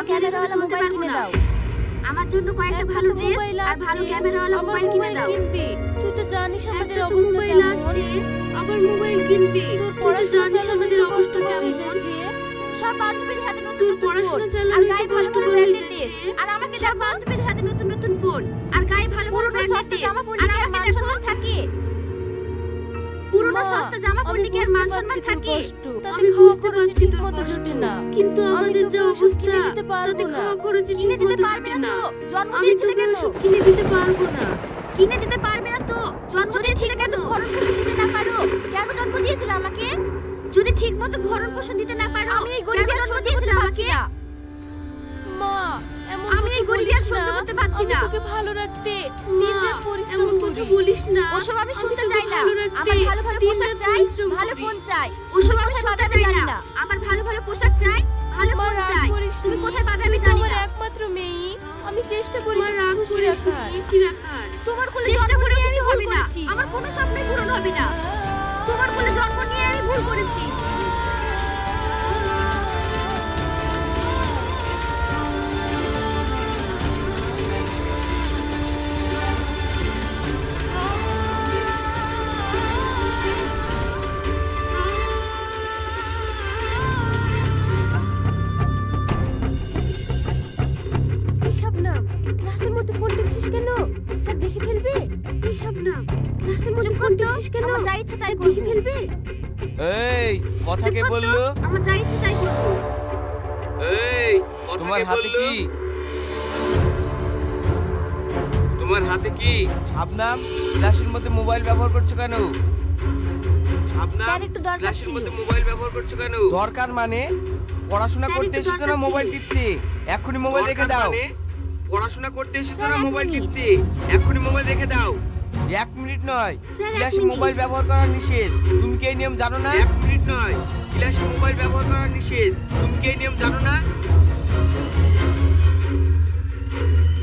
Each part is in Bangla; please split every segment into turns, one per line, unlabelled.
ভালো ক্যামেরাওয়ালা মোবাইল কিনে দাও। আমার জন্য কয়েকটা ভালো ড্রেস আর ভালো ক্যামেরাওয়ালা মোবাইল কিনে দাও।
কিনবি। তুই তো জানিস আমাদের অবস্থা কেমন।
আছে। আবার মোবাইল কিনবি।
তোর পড়াশোনা
জানিস আমাদের অবস্থা কেমন।
যাচ্ছে
সব বান্ধবীদের হাতে নতুন নতুন
পড়াশোনা
ফোন আর গায়ে ভালো আর আমাকে সব বান্ধবীদের হাতে নতুন নতুন ফোন আর গায়ে ভালো
জামা
আর আমাকে দেখো
থাকে।
পুরনো সস্তা জামা পরলে কি আর মান সম্মান থাকে?
তাতে খাওয়া খরচ ঠিক মতো জুটে না।
কিন্তু আমাদের যা
ওষুধ কিনে দিতে পারব না।
খাওয়া খরচে
কিনে দিতে পারবে না।
না।
তো জন্ম দিয়েছিলে কেন?
কিনে দিতে পারব না।
কিনে দিতে পারবে না তো? জন্ম দিয়েছিলে কেন? ভরণ পোষণ দিতে না পারো। কেন জন্ম দিয়েছিলে আমাকে? যদি ঠিক মতো ভরণ পোষণ দিতে না পারো আমি এই গরিবের জন্ম দিয়েছিলে আমাকে?
মা এমন
আমি এই গরিবি সহ্য করতে পারছি না।
তোকে ভালো রাখতে দিন রাত পরিশ্রম করি।
বলিস না।
ওসব আমি শুনতে চাই না। আমার ভালো ভালো পোশাক চাই ভালো ফোন চাই। ওসব আমি শুনতে চাই না। আমার ভালো ভালো পোশাক চাই ভালো ফোন চাই। তুমি কোথায় পাবে আমি জানি না।
একমাত্র মেয়ে। আমি চেষ্টা করি
মা
খুশি রাখার।
তোমার কোলে
চেষ্টা করে আমি
হবে না। আমার কোনো স্বপ্নই পূরণ হবে না।
এই কথা কে বলল।
আমার যা ইচ্ছে তাই করব।
এই তোমার হাতে কি? তোমার হাতে কি? শাবনাম ক্লাসের মধ্যে মোবাইল ব্যবহার করছ কেন? শাবনাম
স্যার, একটু দরকার
ক্লাসের
ছিল।
মধ্যে মোবাইল ব্যবহার করছ কেন? দরকার মানে পড়াশোনা
স্যার,
করতে
একটু
এসেছ না
দরকার
মোবাইল
ছিল।
টিপতে? এক্ষুনি মোবাইল রেখে দাও। পড়াশোনা করতে এসেছ
স্যার,
না
এক
মোবাইল
মিনিট।
টিপতে? এক্ষুনি মোবাইল রেখে দাও। এক মিনিট নয়।
স্যার, এক
ক্লাসে
মিনিট।
মোবাইল ব্যবহার করা নিষেধ। তুমি কি এই নিয়ম জানো না? এক মিনিট নয়। ক্লাসে মোবাইল ব্যবহার করা নিষেধ। তুমি কি এই নিয়ম জানো না?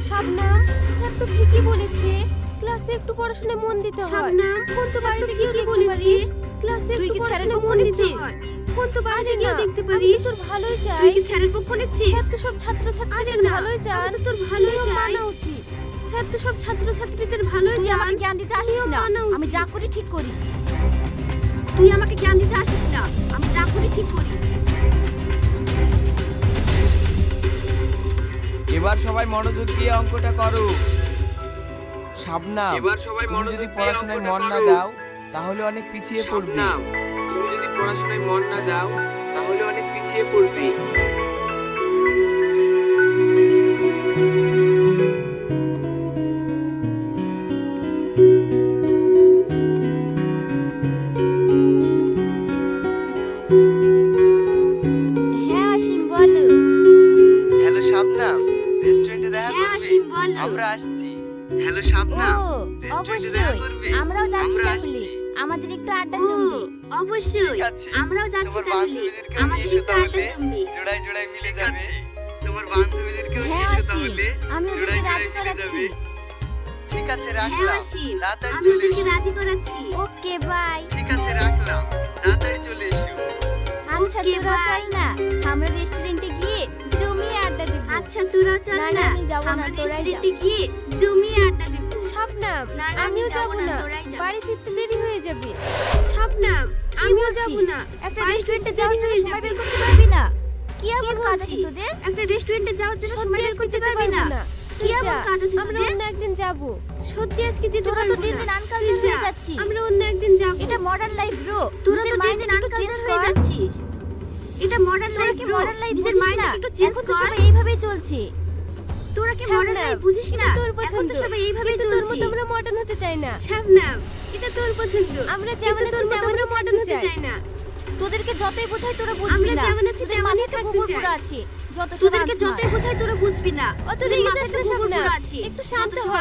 শাবনাম স্যার তো ঠিকই বলেছে। ক্লাসে একটু পড়াশোনায় মন দিতে হয়।
শাবনাম,
ফোন তো বাড়িতে গিয়ে ক্লাসে
তুই কি স্যারের পক্ষ
মন দিতে
নিচ্ছিস?
হয়। ফোন তো বাড়িতে গিয়ে দেখতে পারিস। তোর ভালোই
তুই কি স্যারের পক্ষ নিচ্ছিস?
স্যার তো সব ছাত্রছাত্রীদের
না,
ভালোই চান
আমি তোর ভালোই চাই।
মানা উচিত। স্যার তো সব ছাত্রছাত্রীদের ভালোই
তুই
চান
জ্ঞান দিতে আসিস না। আমি যা করি ঠিক করি। তুই আমাকে জ্ঞান দিতে আসিস না। আমি যা করি ঠিক করি।
এবার সবাই মনোযোগ দিয়ে অঙ্কটা করো। শাবনাম
এবার সবাই মনোযোগ
যদি পড়াশোনায় মন না দাও তাহলে অনেক পিছিয়ে পড়বে।
তুমি যদি পড়াশোনায় মন না দাও তাহলে অনেক পিছিয়ে পড়বে।
হ্যাঁ অসীম বলো।
হ্যালো শাবনাম রেস্টুরেন্টে দেখা
হ্যাঁ
করবে?
অসীম বলো।
আমরা আসছি। হ্যালো
ও
রেস্টুরেন্টে দেখা
অবশ্যই।
করবে?
আমরাও যাচ্ছি
আমরা
তাহলে। আমাদের একটু আড্ডা জমবে। অবশ্যই।
ঠিক আছে।
আমরাও যাচ্ছি
তোমার
তাহলে।
বান্ধবীদেরকেও নিয়ে
আমাদের
এসো
একটু আড্ডা
তাহলে।
জমবে।
জোড়ায় জোড়ায় মিলে যাবে। তোমার বান্ধবীদেরকেও নিয়ে
হ্যাঁ
এসো
অসীম
তাহলে।
আমি ওদেরকে
জোড়ায়
রাজি
জোড়ায় মিলে
করাচ্ছি।
যাবে। ঠিক আছে
হ্যাঁ
রাখলাম।
অসীম
তাড়াতাড়ি
আমি
চলে
ওদেরকে
এসো।
রাজি করাচ্ছি। Okay bye.
ঠিক আছে রাখলাম। তাড়াতাড়ি চলে এসো।
আচ্ছা তোরা চল না। আমরা রেস্টুরেন্টে গিয়ে জমিয়ে আড্ডা দেব। আচ্ছা তোরা চল
না, আমি যাব না, তোরাই যা।
রেস্টুরেন্টে গিয়ে জমিয়ে আড্ডা দেব। আমি
আমিও
যাব না,
বাড়ি ফিরতে দেরি হয়ে যাবে। শাবনাম আমিও যাব না।
একটা রেস্টুরেন্টে যাওয়ার জন্য সময় বের করতে পারবি না। কি এমন কাজ আছে তোদের? একটা রেস্টুরেন্টে যাওয়ার জন্য সময় বের করতে পারবি না।
তুই যা, আমরা অন্য একদিন যাব। সত্যি আজকে যেতে
তোরা তো দিন দিন আনকালচার হয়ে যাচ্ছিস।
আমরা অন্য একদিন যাব।
এটা মডার্ন লাইফ ব্রো তোরা তো দিন দিন আনকালচার হয়ে যাচ্ছিস। এটা মডার্ন লাইফ
কি
ব্রো
modern বুঝিস না?
একটু চেঞ্জ
এখন তো সবাই এইভাবেই চলছে।
তোরা কি মডার্ন লাইফ বুঝিস না?
তোর পছন্দ
তো সবাই এইভাবে
কিন্তু তোর মতো আমরা মডার্ন হতে চাই না। শাবনাম এটা তোর পছন্দ। আমরা যেমন মডার্ন হতে চাই। না।
তোদেরকে যতই বোঝাই তোরা বুঝবি
আমরা
না।
যেমন আছি
তোদের
তেমনই
তো গোবর আছে। যত
তোদেরকে যতই বোঝাই তোরা বুঝবি না।
অত রেগে যাস না,
আছে।
একটু শান্ত হ।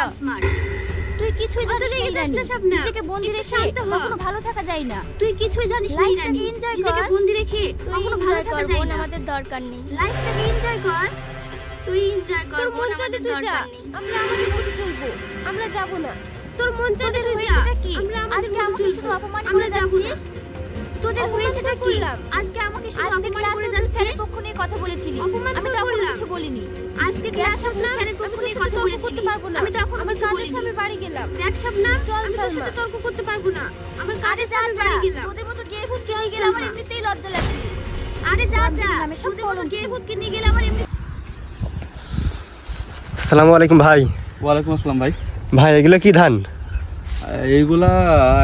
তুই কিছুই জানিস না
রেগে যাস না,
নিজেকে বন্দি রেখে
শান্ত হ।
কখনো ভালো থাকা যায় না।
তুই কিছুই জানিস না
লাইফটাকে
ইরানি
enjoy
নিজেকে বন্দি রেখে কখনো ভালো থাকা যায় না।
আমাদের দরকার নেই।
লাইফটাকে এনজয় কর। তুই এনজয় কর
তোর মন
আমাদের দরকার নেই।
আমরা আমাদের মতো চলবো। আমরা যাব না। তোর মন চাইলে
তোদের
তুই যা।
কি?
আমরা আমাদের
আজকে আমাকে শুধু অপমান করে যাচ্ছিস?
তোদের হয়েছেটা কি? আজকে আমাকে শুধু অপমান করে যাচ্ছিস?
কথা বলেছিলি।
অপমান
আমি
তো
তখন কিছু বলিনি।
আজকে
না
স্যারের পক্ষ নিয়ে
সাথে
কথা
তর্ক করতে পারব না।
আমি তখন
আমার কাজ
বলিনি।
আমি বাড়ি গেলাম।
দেখ শাবনা
চল সালমা।
সাথে তর্ক করতে পারব না। আমার
আরে যা
আমি
যা।
বাড়ি গেলাম।
তোদের মতো গিয়ে ভর্তি হয়ে গেলে আমার এমনিতেই লজ্জা লাগবে
আরে যা
আমি
যা।
আমি সব
তোদের মতো
বললাম।
কে ভূতকে নিয়ে গেলে আমার এমনি
সালামু আলাইকুম ভাই।
ওয়ালাইকুম আসসালাম ভাই।
ভাই এগুলো কি ধান?
এইগুলা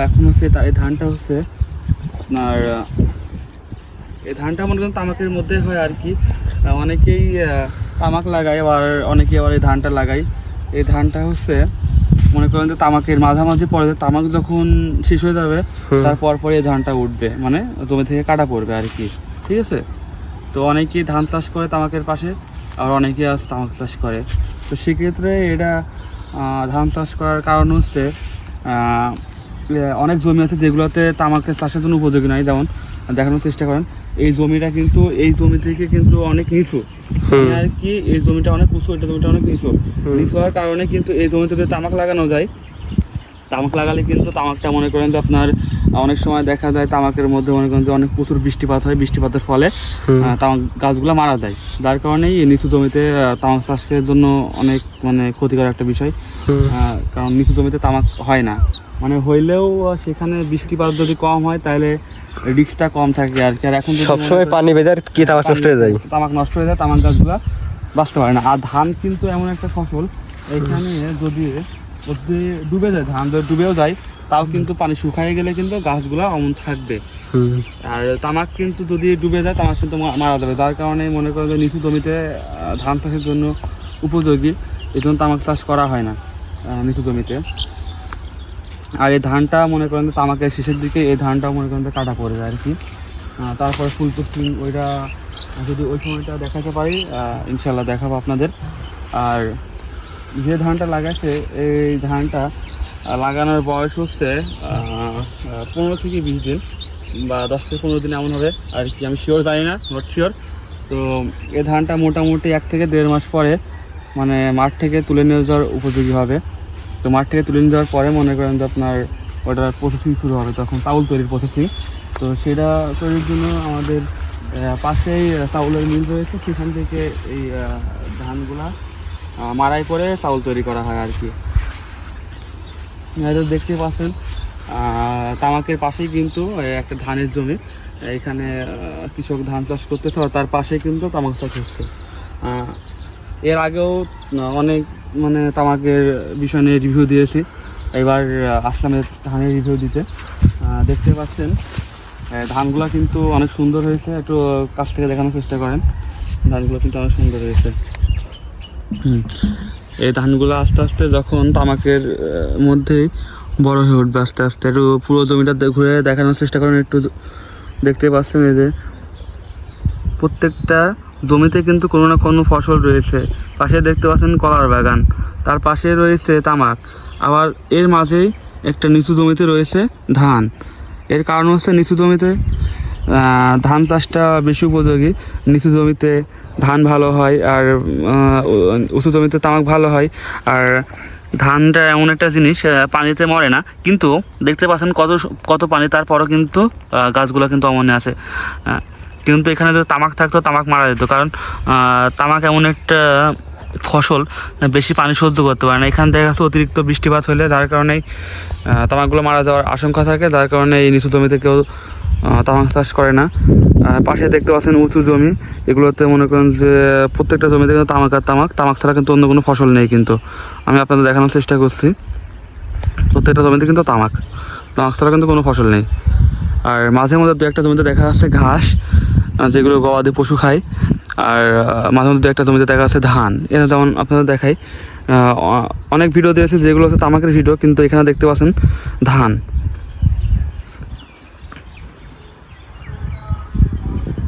এখন হচ্ছে তা- ধানটা হচ্ছে আপনার এই ধানটা মনে করেন তামাকের মধ্যে হয় আর কি। অনেকেই তামাক লাগায় আবার অনেকেই আবার এই ধানটা লাগায়। এই ধানটা হচ্ছে মনে করেন যে তামাকের মাঝামাঝি পরে তামাক যখন শেষ হয়ে যাবে। তারপর পরে এই ধানটা উঠবে মানে জমি থেকে কাটা পড়বে আর কি। ঠিক আছে? তো অনেকেই ধান চাষ করে তামাকের পাশে আর অনেকেই আছে তামাক চাষ করে। তো সেক্ষেত্রে এটা ধান চাষ করার কারণ হচ্ছে অনেক জমি আছে যেগুলোতে তামাকের চাষের জন্য উপযোগী নয়। যেমন দেখানোর চেষ্টা করেন এই জমিটা কিন্তু এই জমি থেকে কিন্তু অনেক নিচু। মানে আর কি এই জমিটা অনেক উঁচু এটা জমিটা অনেক নিচু। নিচু হওয়ার কারণে কিন্তু এই জমিতে যদি তামাক লাগানো যায় তামাক লাগালে কিন্তু তামাকটা মনে করেন যে আপনার অনেক সময় দেখা যায় তামাকের মধ্যে মনে করেন যে অনেক প্রচুর বৃষ্টিপাত হয় বৃষ্টিপাতের ফলে তামাক গাছগুলো মারা যায়। যার কারণেই এই নিচু জমিতে তামাক চাষের জন্য অনেক মানে ক্ষতিকর একটা বিষয়। কারণ নিচু জমিতে তামাক হয় না। মানে হইলেও সেখানে বৃষ্টিপাত যদি কম হয় তাহলে রিস্কটা কম থাকে আর কি। আর এখন
সবসময় পানি বেজার কি তামাক নষ্ট হয়ে যায়।
তামাক নষ্ট হয়ে যায় তামাক গাছগুলো বাঁচতে পারে না। আর ধান কিন্তু এমন একটা ফসল এখানে যদি যদি ডুবে যায় ধান যদি ডুবেও যায় তাও কিন্তু পানি শুকায় গেলে কিন্তু গাছগুলো অমন থাকবে। আর তামাক কিন্তু যদি ডুবে যায় তামাক কিন্তু মারা যাবে। যার কারণে মনে করেন যে নিচু জমিতে ধান চাষের জন্য উপযোগী। এই জন্য তামাক চাষ করা হয় না নিচু জমিতে। আর এই ধানটা মনে করেন তামাকের শেষের দিকে এই ধানটা মনে করেন কাটা পড়ে যায় আর কি। তারপরে ফুল ওইটা, যদি ওই সময়টা দেখাতে পারি ইনশাল্লাহ দেখাবো আপনাদের। আর যে ধানটা লাগাচ্ছে এই ধানটা লাগানোর বয়স হচ্ছে পনেরো থেকে বিশ দিন বা দশ থেকে পনেরো দিন এমন হবে আর কি। আমি শিওর জানি না নট শিওর তো এই ধানটা মোটামুটি এক থেকে দেড় মাস পরে মানে মাঠ থেকে তুলে নিয়ে যাওয়ার উপযোগী হবে। তো মাঠ থেকে তুলে নিয়ে যাওয়ার পরে মনে করেন যে আপনার ওটার প্রসেসিং শুরু হবে, তখন চাউল তৈরির প্রসেসিং তো সেটা তৈরির জন্য আমাদের পাশেই চাউলের মিল রয়েছে, সেখান থেকে এই ধানগুলা মারাই করে চাউল তৈরি করা হয় আর কি হয়তো দেখতে পাচ্ছেন তামাকের পাশেই কিন্তু একটা ধানের জমি। এখানে কৃষক ধান চাষ করতেছে তার পাশেই কিন্তু তামাক চাষ হচ্ছে। এর আগেও অনেক মানে তামাকের বিষয় নিয়ে রিভিউ দিয়েছি। এবার আহ, আসলাম ধানের রিভিউ দিতে। দেখতে পাচ্ছেন ধানগুলো কিন্তু অনেক সুন্দর হয়েছে। একটু কাছ থেকে দেখানোর চেষ্টা করেন। ধানগুলো কিন্তু অনেক সুন্দর হয়েছে। এই ধানগুলো আস্তে আস্তে যখন তামাকের মধ্যেই বড় হয়ে উঠবে আস্তে আস্তে একটু পুরো জমিটা ঘুরে দেখানোর চেষ্টা করেন। একটু দেখতে পাচ্ছেন এই যে প্রত্যেকটা জমিতে কিন্তু কোনো না কোনো ফসল রয়েছে। পাশে দেখতে পাচ্ছেন কলার বাগান। তার পাশে রয়েছে তামাক। আবার এর মাঝেই একটা নিচু জমিতে রয়েছে ধান। এর কারণ হচ্ছে নিচু জমিতে ধান চাষটা বেশি উপযোগী। নিচু জমিতে ধান ভালো হয় আর উঁচু জমিতে তামাক ভালো হয়। আর ধানটা এমন একটা জিনিস পানিতে মরে না। কিন্তু দেখতে পাচ্ছেন কত কত পানি, তারপরও কিন্তু গাছগুলো কিন্তু অমনে আছে। কিন্তু এখানে যদি তামাক থাকতো, তামাক মারা যেত। কারণ তামাক এমন একটা ফসল, বেশি পানি সহ্য করতে পারে না। এখান থেকে অতিরিক্ত বৃষ্টিপাত হলে যার কারণেই তামাকগুলো মারা যাওয়ার আশঙ্কা থাকে, যার কারণে এই নিচু জমিতে কেউ তামাক চাষ করে না। পাশে দেখতে পাচ্ছেন উঁচু জমি। এগুলোতে মনে করেন যে প্রত্যেকটা জমিতে কিন্তু তামাক আর তামাক। তামাক ছাড়া কিন্তু অন্য কোনো ফসল নেই কিন্তু। আমি আপনাদের দেখানোর চেষ্টা করছি। প্রত্যেকটা জমিতে কিন্তু তামাক। তামাক ছাড়া কিন্তু কোনো ফসল নেই। আর মাঝে মধ্যে দু একটা জমিতে দেখা যাচ্ছে ঘাস। যেগুলো গবাদি পশু খায়। আর মাঝে মধ্যে একটা জমিতে দেখা আছে ধান। এটা যেমন আপনাদের দেখাই অনেক ভিডিও দিয়েছে, যেগুলো হচ্ছে তামাকের ভিডিও কিন্তু এখানে দেখতে পাচ্ছেন ধান।